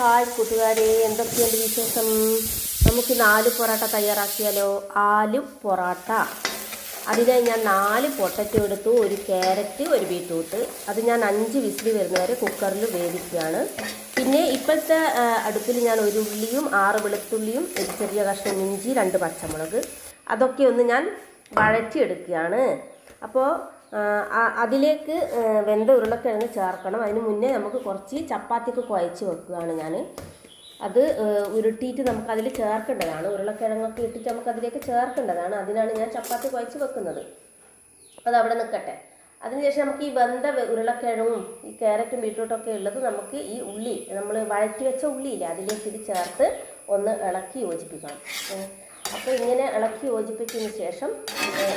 Hi കൂട്ടുകാരെ എന്തൊക്കെയുണ്ട് വിശേഷം? നമുക്ക് നാല് പൊറോട്ട തയ്യാറാക്കിയാലോ? ആലു പൊറോട്ട. അതിന് ഞാൻ നാല് പൊട്ടറ്റോ എടുത്തു ഒരു ക്യാരറ്റ് ഒരു ബീറ്റ്റൂട്ട്. അത് ഞാൻ അഞ്ച് വിസിൽ വരുന്നവരെ കുക്കറിൽ വേവിക്കുകയാണ്. പിന്നെ ഇപ്പോഴത്തെ അടുപ്പിൽ ഞാൻ ഒരു ഉള്ളിയും ആറ് വെളുത്തുള്ളിയും ഒരു ചെറിയ കഷ്ണം ഇഞ്ചി രണ്ട് പച്ചമുളക്. അതൊക്കെ ഒന്ന് ഞാൻ വഴറ്റിയെടുക്കുകയാണ്. അപ്പോൾ അതിലേക്ക് വെന്ത ഉരുളക്കിഴങ്ങ് ചേർക്കണം. അതിന് മുന്നേ നമുക്ക് കുറച്ച് ചപ്പാത്തിക്ക് കുഴച്ച് വെക്കുകയാണ് ഞാൻ അത് ഉരുട്ടിയിട്ട് നമുക്ക് അതിൽ ചേർക്കേണ്ടതാണ്. ഉരുളക്കിഴങ്ങൊക്കെ ഇട്ടിട്ട് നമുക്ക് അതിലേക്ക് ചേർക്കേണ്ടതാണ്. അതിനാണ് ഞാൻ ചപ്പാത്തി കുഴച്ച് വെക്കുന്നത്. അത് അവിടെ നിൽക്കട്ടെ. അതിനുശേഷം നമുക്ക് ഈ വെന്ത ഉരുളക്കിഴങ്ങും ഈ ക്യാരറ്റും ബീട്രൂട്ടും ഒക്കെ ഉള്ളത് നമുക്ക് ഈ ഉള്ളി നമ്മൾ വഴറ്റി വെച്ച ഉള്ളിയില്ലേ അതിലേക്ക് ഇത് ചേർത്ത് ഒന്ന് ഇളക്കി യോജിപ്പിക്കണം. അപ്പോൾ ഇങ്ങനെ ഇളക്കി യോജിപ്പിച്ചതിന് ശേഷം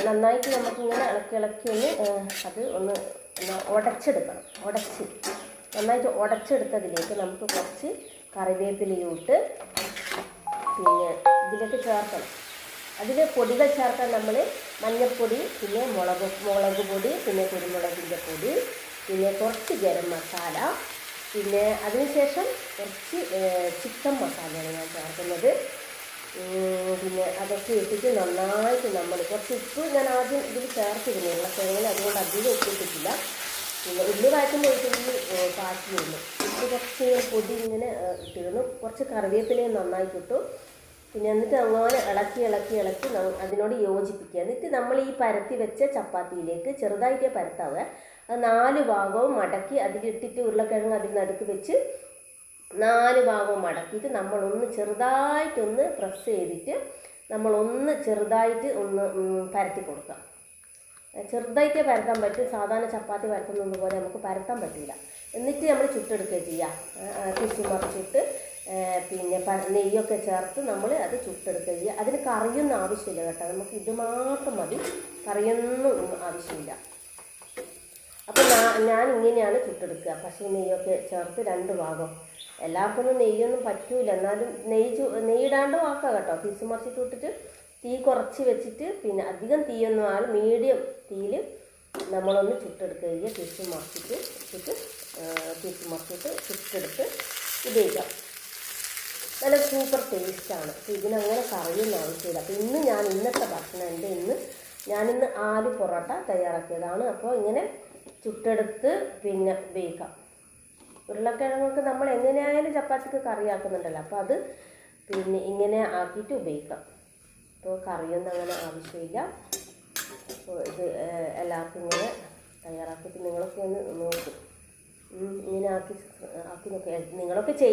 നന്നായിട്ട് നമുക്കിങ്ങനെ ഇളക്കി ഇളക്കി ഒന്ന് അത് ഒന്ന് ഉടച്ചെടുക്കണം ഉടച്ച് നന്നായിട്ട് ഉടച്ചെടുത്തതിലേക്ക് നമുക്ക് കുറച്ച് കറിവേപ്പിലയൂട്ട് പിന്നെ ഇതിലേക്ക് ചേർക്കണം. അതിൽ പൊടികൾ ചേർക്കാൻ നമ്മൾ മഞ്ഞൾപ്പൊടി പിന്നെ മുളക് മുളക് പൊടി പിന്നെ കുരുമുളകിന്റെ പൊടി പിന്നെ കുറച്ച് ഗരം മസാല പിന്നെ അതിനുശേഷം കുറച്ച് ചിക്കൻ മസാലയാണ് ഞാൻ ചേർക്കുന്നത്. പിന്നെ അതൊക്കെ ഇട്ടിട്ട് നന്നായിട്ട് നമ്മൾ കുറച്ച് ഉപ്പ് ഞാൻ ആദ്യം ഇതിൽ ചേർത്തിരുന്നു. ഉരുളക്കിഴങ്ങിൽ അതുകൊണ്ട് അധികം ഉപ്പിട്ടിട്ടില്ല പിന്നെ ഉള്ളി വഴറ്റുമ്പോൾ ഒഴിച്ചെങ്കിൽ ഉപ്പ് കുറച്ച് പൊടി ഇങ്ങനെ ഇട്ടിരുന്നു. കുറച്ച് കറിവേപ്പിലയും നന്നായിട്ട് ഇട്ടു. പിന്നെ എന്നിട്ട് അങ്ങനെ ഇളക്കി ഇളക്കി ഇളക്കി അതിനോട് യോജിപ്പിക്കുക. എന്നിട്ട് നമ്മൾ ഈ പരത്തി വെച്ച ചപ്പാത്തിയിലേക്ക് ചെറുതായിട്ടേ പരത്താവുക നാല് ഭാഗവും മടക്കി അതിലിട്ടിട്ട് ഉരുളക്കിഴങ്ങ് അതിൽ നടുക്ക് വെച്ച് നാല് ഭാഗവും മടക്കിയിട്ട് നമ്മളൊന്ന് ചെറുതായിട്ടൊന്ന് പ്രസ് ചെയ്തിട്ട് നമ്മളൊന്ന് ചെറുതായിട്ട് ഒന്ന് പരത്തി കൊടുക്കുക. ചെറുതായിട്ടേ പരത്താൻ പറ്റും. സാധാരണ ചപ്പാത്തി പരത്തുന്നത് പോലെ നമുക്ക് പരത്താൻ പറ്റില്ല എന്നിട്ട് നമ്മൾ ചുട്ടെടുക്കുക ചെയ്യുക കുശി മറിച്ചിട്ട് പിന്നെ നെയ്യൊക്കെ ചേർത്ത് നമ്മൾ അത് ചുട്ടെടുക്കുക ചെയ്യുക അതിന് കറിയൊന്നും ആവശ്യമില്ല കേട്ടോ. നമുക്ക് ഇത് മാത്രം മതി. കറിയൊന്നും ആവശ്യമില്ല. അപ്പോൾ ഞാൻ ഇങ്ങനെയാണ് ചുട്ടെടുക്കുക. പശു നെയ്യൊക്കെ ചേർത്ത് രണ്ട് ഭാഗം. എല്ലാവർക്കും ഒന്നും നെയ്യൊന്നും പറ്റൂല. എന്നാലും നെയ്യ് നെയ്യിടാണ്ട് വാക്കുക കേട്ടോ. തിരിച്ചു മറിച്ചിട്ട് വിട്ടിട്ട് തീ കുറച്ച് വെച്ചിട്ട് പിന്നെ അധികം തീയൊന്നും ആൾ മീഡിയം തീയിൽ നമ്മളൊന്ന് ചുട്ടെടുക്കുക ചെയ്യുക തിരിച്ച് മറിച്ചിട്ട് ഇട്ടിട്ട് തിരിച്ച് മറിച്ചിട്ട് ചുട്ടെടുത്ത് ഉപയോഗിക്കാം നല്ല സൂപ്പർ ടേസ്റ്റാണ്. അപ്പോൾ ഇതിനങ്ങനെ കറിയൊന്നും ആവശ്യമില്ല. അപ്പോൾ ഇന്ന് ഞാൻ ഇന്നത്തെ ഭക്ഷണം എന്റെ ഇന്ന് ഞാനിന്ന് ആലു പൊറോട്ട തയ്യാറാക്കിയതാണ്. അപ്പോൾ ഇങ്ങനെ ചുട്ടെടുത്ത് പിന്നെ ഉപയോഗിക്കാം ഉരുളക്കിഴങ്ങൊക്കെ നമ്മൾ എങ്ങനെയായാലും ചപ്പാത്തിക്ക് കറിയാക്കുന്നുണ്ടല്ലോ അപ്പോൾ അത് പിന്നെ ഇങ്ങനെ ആക്കിയിട്ട് ഉപയോഗിക്കാം. അപ്പോൾ കറിയൊന്നും അങ്ങനെ ആവശ്യമില്ല. അപ്പോൾ ഇത് എല്ലാവർക്കും ഇങ്ങനെ തയ്യാറാക്കിയിട്ട് നിങ്ങളൊക്കെ ഒന്ന് നോക്കും. ഇങ്ങനെ ആക്കി ആക്കി നോക്കുക നിങ്ങളൊക്കെ ചെയ്യും